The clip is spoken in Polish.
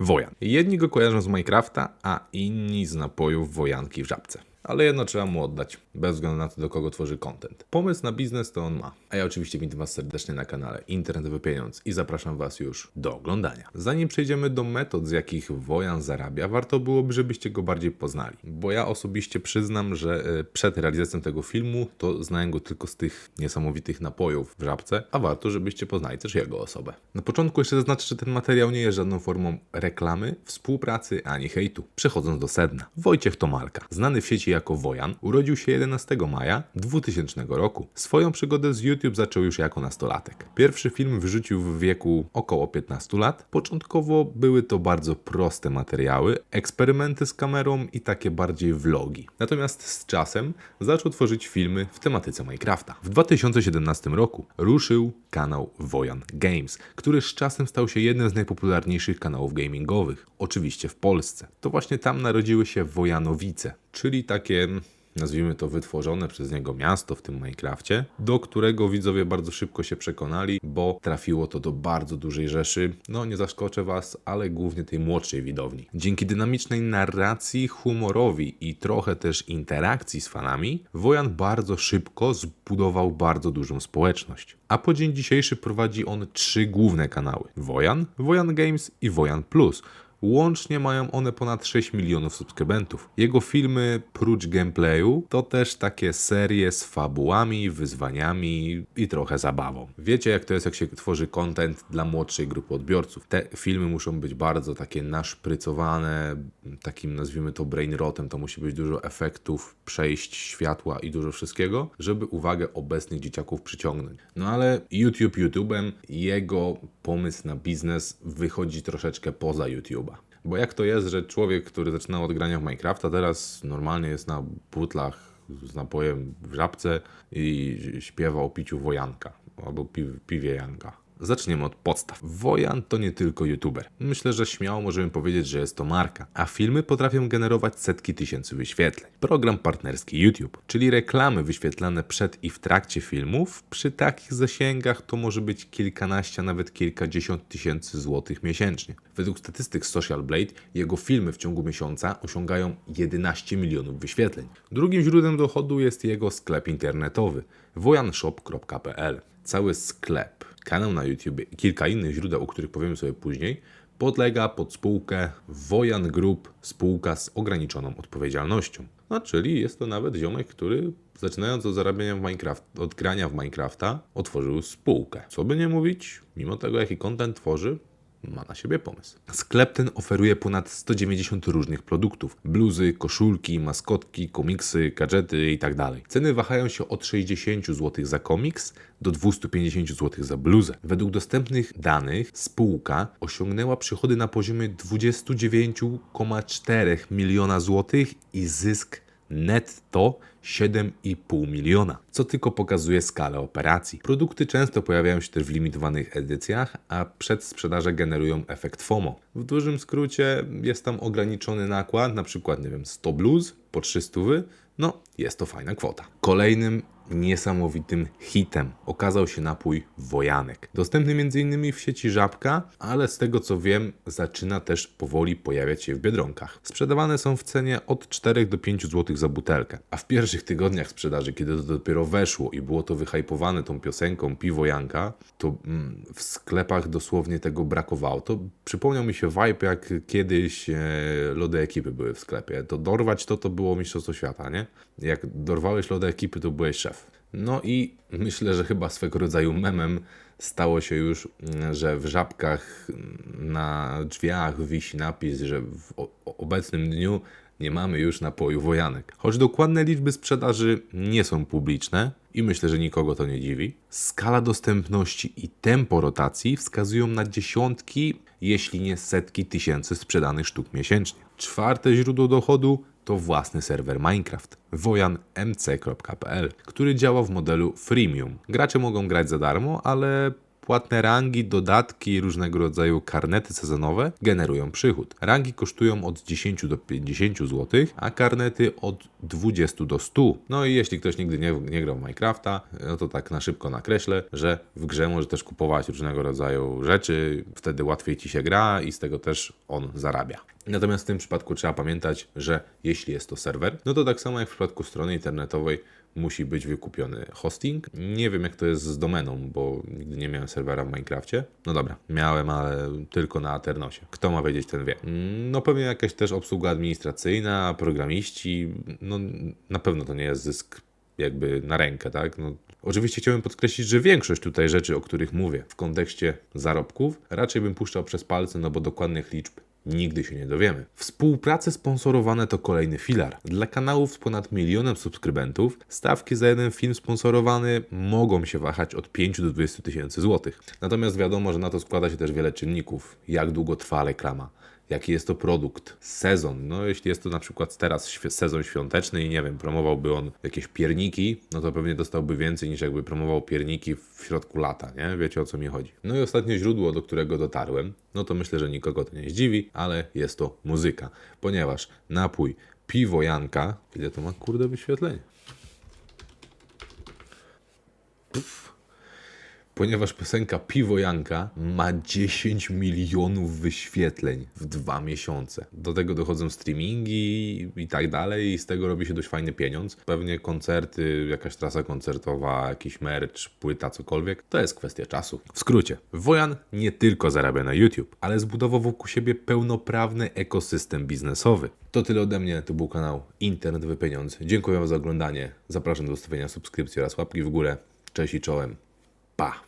Wojan. Jedni go kojarzą z Minecrafta, a inni z napojów wojanki w żabce. Ale jedno trzeba mu oddać, bez względu na to, do kogo tworzy content. Pomysł na biznes to on ma. A ja oczywiście witam Was serdecznie na kanale Internetowy Pieniądz i zapraszam Was już do oglądania. Zanim przejdziemy do metod, z jakich Wojan zarabia, warto byłoby, żebyście go bardziej poznali. Bo ja osobiście przyznam, że e, przed realizacją tego filmu to znałem go tylko z tych niesamowitych napojów w żabce, a warto, żebyście poznali też jego osobę. Na początku jeszcze zaznaczę, że ten materiał nie jest żadną formą reklamy, współpracy ani hejtu. Przechodząc do sedna. Wojciech Tomalka, znany w sieci jako Wojan, urodził się 11 maja 2000 roku. Swoją przygodę z YouTube zaczął już jako nastolatek. Pierwszy film wrzucił w wieku około 15 lat. Początkowo były to bardzo proste materiały, eksperymenty z kamerą i takie bardziej vlogi. Natomiast z czasem zaczął tworzyć filmy w tematyce Minecrafta. W 2017 roku ruszył kanał Wojan Games, który z czasem stał się jednym z najpopularniejszych kanałów gamingowych, oczywiście w Polsce. To właśnie tam narodziły się Wojanowice, czyli takie nazwijmy to wytworzone przez niego miasto w tym Minecrafcie, do którego widzowie bardzo szybko się przekonali, bo trafiło to do bardzo dużej rzeszy, no nie zaskoczę was, ale głównie tej młodszej widowni. Dzięki dynamicznej narracji, humorowi i trochę też interakcji z fanami, Wojan bardzo szybko zbudował bardzo dużą społeczność. A po dzień dzisiejszy prowadzi on trzy główne kanały: Wojan, Wojan Games i Wojan Plus, Łącznie mają one ponad 6 milionów subskrybentów. Jego filmy, prócz gameplayu, to też takie serie z fabułami, wyzwaniami i trochę zabawą. Wiecie, jak to jest, jak się tworzy content dla młodszej grupy odbiorców. Te filmy muszą być bardzo takie naszprycowane, takim nazwijmy to brainrotem. To musi być dużo efektów, przejść światła i dużo wszystkiego, żeby uwagę obecnych dzieciaków przyciągnąć. No ale YouTube YouTube'em, jego pomysł na biznes wychodzi troszeczkę poza YouTube'a. Bo jak to jest, że człowiek, który zaczynał od grania w Minecrafta, teraz normalnie jest na butlach z napojem w żabce i śpiewa o piciu wojanka albo pi piwie Janka. Zaczniemy od podstaw. Wojan to nie tylko youtuber. Myślę, że śmiało możemy powiedzieć, że jest to marka, a filmy potrafią generować setki tysięcy wyświetleń. Program partnerski YouTube, czyli reklamy wyświetlane przed i w trakcie filmów, przy takich zasięgach to może być kilkanaście, nawet kilkadziesiąt tysięcy złotych miesięcznie. Według statystyk Social Blade jego filmy w ciągu miesiąca osiągają 11 milionów wyświetleń. Drugim źródłem dochodu jest jego sklep internetowy wojanshop.pl. Cały sklep, kanał na YouTube kilka innych źródeł, o których powiemy sobie później, podlega pod spółkę Wojan Group, spółka z ograniczoną odpowiedzialnością. No, czyli jest to nawet ziomek, który zaczynając od zarabiania w Minecraft, od grania w Minecrafta, otworzył spółkę. Co by nie mówić, mimo tego jaki content tworzy, ma na siebie pomysł. Sklep ten oferuje ponad 190 różnych produktów: bluzy, koszulki, maskotki, komiksy, gadżety itd. Ceny wahają się od 60 zł za komiks do 250 zł za bluzę. Według dostępnych danych spółka osiągnęła przychody na poziomie 29,4 miliona złotych i zysk netto 7,5 miliona, co tylko pokazuje skalę operacji. Produkty często pojawiają się też w limitowanych edycjach, a przedsprzedaże generują efekt FOMO. W dużym skrócie jest tam ograniczony nakład, na przykład, nie wiem, 100 bluz po 300, no jest to fajna kwota. Kolejnym niesamowitym hitem okazał się napój Wojanek. Dostępny m.in. w sieci Żabka, ale z tego co wiem, zaczyna też powoli pojawiać się w Biedronkach. Sprzedawane są w cenie od 4 do 5 zł za butelkę. A w pierwszych tygodniach sprzedaży, kiedy to dopiero weszło i było to wyhypowane tą piosenką Piwo Janka, to mm, w sklepach dosłownie tego brakowało. To przypomniał mi się vibe, jak kiedyś e, lody ekipy były w sklepie. To dorwać to, to było mistrzostwo świata, nie? Jak dorwałeś lody ekipy, to byłeś szef. No i myślę, że chyba swego rodzaju memem stało się już, że w żabkach na drzwiach wisi napis, że w obecnym dniu nie mamy już napoju wojanek. Choć dokładne liczby sprzedaży nie są publiczne i myślę, że nikogo to nie dziwi, skala dostępności i tempo rotacji wskazują na dziesiątki, jeśli nie setki tysięcy sprzedanych sztuk miesięcznie. Czwarte źródło dochodu to własny serwer Minecraft, wojanmc.pl, który działa w modelu freemium. Gracze mogą grać za darmo, ale płatne rangi, dodatki i różnego rodzaju karnety sezonowe generują przychód. Rangi kosztują od 10 do 50 zł, a karnety od 20 do 100. No i jeśli ktoś nigdy nie, nie grał w Minecrafta, no to tak na szybko nakreślę, że w grze może też kupować różnego rodzaju rzeczy, wtedy łatwiej ci się gra i z tego też on zarabia. Natomiast w tym przypadku trzeba pamiętać, że jeśli jest to serwer, no to tak samo jak w przypadku strony internetowej musi być wykupiony hosting. Nie wiem jak to jest z domeną, bo nigdy nie miałem serwera w Minecrafcie. No dobra, miałem, ale tylko na Aternosie. Kto ma wiedzieć, ten wie. No pewnie jakaś też obsługa administracyjna, programiści, no na pewno to nie jest zysk jakby na rękę, tak? No, oczywiście chciałbym podkreślić, że większość tutaj rzeczy, o których mówię w kontekście zarobków, raczej bym puszczał przez palce, no bo dokładnych liczb nigdy się nie dowiemy. Współprace sponsorowane to kolejny filar. Dla kanałów z ponad milionem subskrybentów stawki za jeden film sponsorowany mogą się wahać od 5 do 20 tysięcy złotych. Natomiast wiadomo, że na to składa się też wiele czynników. Jak długo trwa reklama? Jaki jest to produkt, sezon. No, jeśli jest to na przykład teraz sezon świąteczny i nie wiem, promowałby on jakieś pierniki, no to pewnie dostałby więcej niż jakby promował pierniki w środku lata, nie? Wiecie o co mi chodzi. No i ostatnie źródło, do którego dotarłem, no to myślę, że nikogo to nie zdziwi, ale jest to muzyka, ponieważ napój piwo Janka, ile to ma kurde wyświetleń? Ponieważ piosenka Piwo Janka ma 10 milionów wyświetleń w dwa miesiące. Do tego dochodzą streamingi i tak dalej i z tego robi się dość fajny pieniądz. Pewnie koncerty, jakaś trasa koncertowa, jakiś merch, płyta, cokolwiek, to jest kwestia czasu. W skrócie, Wojan nie tylko zarabia na YouTube, ale zbudował wokół siebie pełnoprawny ekosystem biznesowy. To tyle ode mnie, to był kanał Internetowy Pieniądz. Dziękuję za oglądanie, zapraszam do ustawienia subskrypcji oraz łapki w górę. Cześć i czołem. Pa!